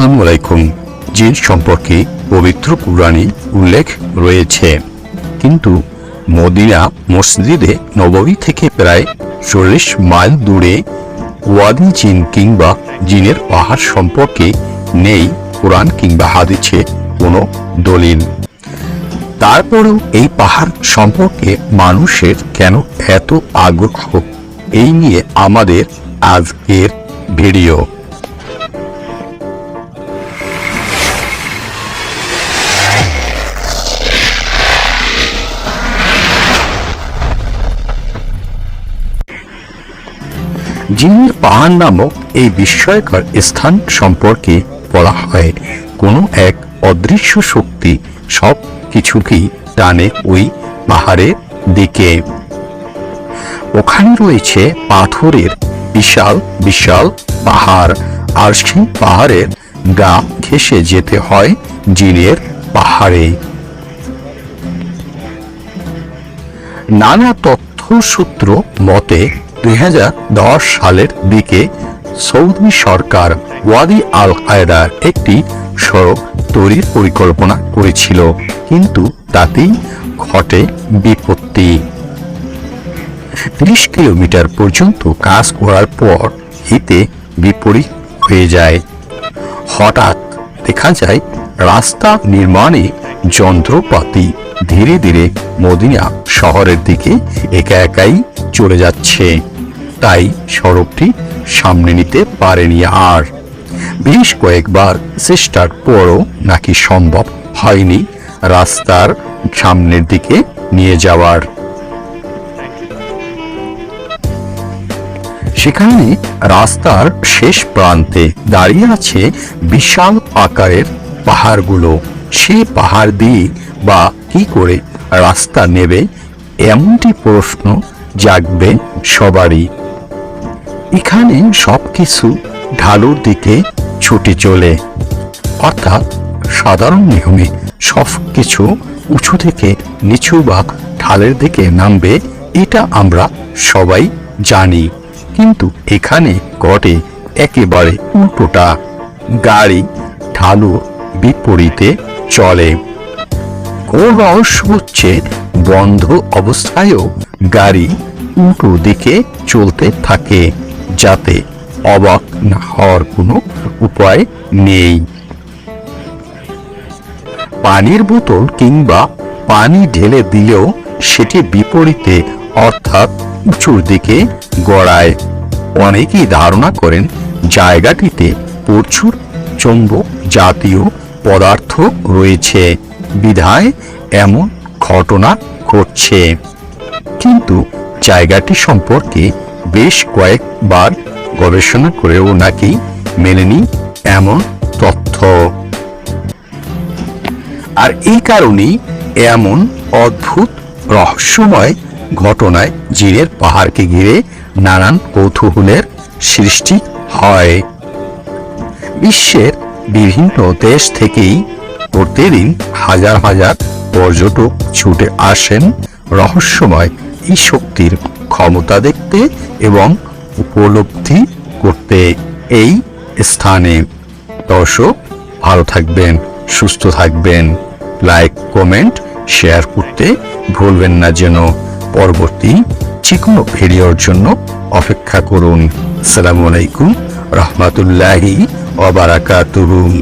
আসসালামু আলাইকুম। জিন সম্পর্কে পবিত্র কুরআনে উল্লেখ রয়েছে। কিন্তু মদিনা মসজিদে নববী থেকে প্রায় চল্লিশ মাইল দূরে ওয়াদি জিন কিংবা জিনের পাহাড় সম্পর্কে নেই কোরআন কিংবা হাদিসে কোনো দলিল। তারপরেও এই পাহাড় সম্পর্কে মানুষের কেন এত আগ্রহ? এই নিয়ে আমাদের আজকের ভিডিও। জিনের পাহাড় নামক এই বিস্ময়কর স্থান সম্পর্কে বলা হয়, কোনো এক অদৃশ্য শক্তি সব কিছুকেই টানে ওই পাহাড়ের দিকে। ওখানে রয়েছে পাথরের বিশাল বিশাল পাহাড়। আর সেই পাহাড়ের গা ঘেসে যেতে হয় জিনের পাহাড়ে। নানা তথ্যসূত্র মতে দুই হাজার দশ সালের দিকে সৌদি সরকার ওয়াদি আল কায়দার একটি সড়ক তৈরির পরিকল্পনা করেছিল। কিন্তু তাতেই ঘটে বিপত্তি। ত্রিশ কিলোমিটার পর্যন্ত কাজ করার পর হিতে বিপরীত হয়ে যায়। হঠাৎ দেখা যায় রাস্তা নির্মাণে যন্ত্রপাতি ধীরে ধীরে মদিনা শহরের দিকে একা একাই চলে যাচ্ছে। তাই সড়কটি সামনে নিতে পারেনি আর। বেশ কয়েকবার চেষ্টার পরও নাকি সম্ভব হয়নি রাস্তার সামনের দিকে নিয়ে যাওয়ার। সেখানে রাস্তার শেষ প্রান্তে দাঁড়িয়ে আছে বিশাল আকারের পাহাড়গুলো। সে পাহাড় দিয়ে বা কি করে রাস্তা নেবে, এমনটি প্রশ্ন জাগবে সবারই। এখানে সবকিছু ঢালুর দিকে ছুটে চলে। অর্থাৎ সাধারণ নিয়মে সব কিছু উঁচু থেকে নিচু বা ঢালের দিকে নামবে, এটা আমরা সবাই জানি। কিন্তু এখানে ঘটে একেবারে উল্টোটা। গাড়ি ঢালু বিপরীতে চলে। কোন রহস্য হচ্ছে, বন্ধ অবস্থায়ও গাড়ি উল্টো দিকে চলতে থাকে। যাতে অবাক না হওয়ার কোনো উপায় নেই। পানির বোতল কিংবা পানি ঢেলে দিলেও সেটি বিপরীতে, অর্থাৎ উঁচুর দিকে গড়ায়। অনেকেই ধারণা করেন জায়গাটিতে প্রচুর চৌম্বক জাতীয় পদার্থ রয়েছে। বিধায় এমন ঘটনা ঘটছে। কিন্তু জায়গাটি সম্পর্কে বেশ কয়েকবার গবেষণা করেও নাকি মেলেনি এমন তথ্য। আর এই কারণেই এমন অদ্ভুত রহস্যময় ঘটনায় জিনের পাহাড়কে ঘিরে নানান কৌতূহলের সৃষ্টি হয়। বিশ্বের বিভিন্ন দেশ থেকেই প্রতিদিন হাজার হাজার পর্যটক ছুটে আসেন রহস্যময় এই শক্তির ক্ষমতা দেখতে এবং উপলব্ধি করতে এই স্থানে। দর্শক, ভালো থাকবেন, সুস্থ থাকবেন। লাইক, কমেন্ট, শেয়ার করতে ভুলবেন না যেন। পরবর্তী যে কোনো ভিডিওর জন্য অপেক্ষা করুন। আসসালামু আলাইকুম, রহমতুল্লাহি ওবারাকাতুহু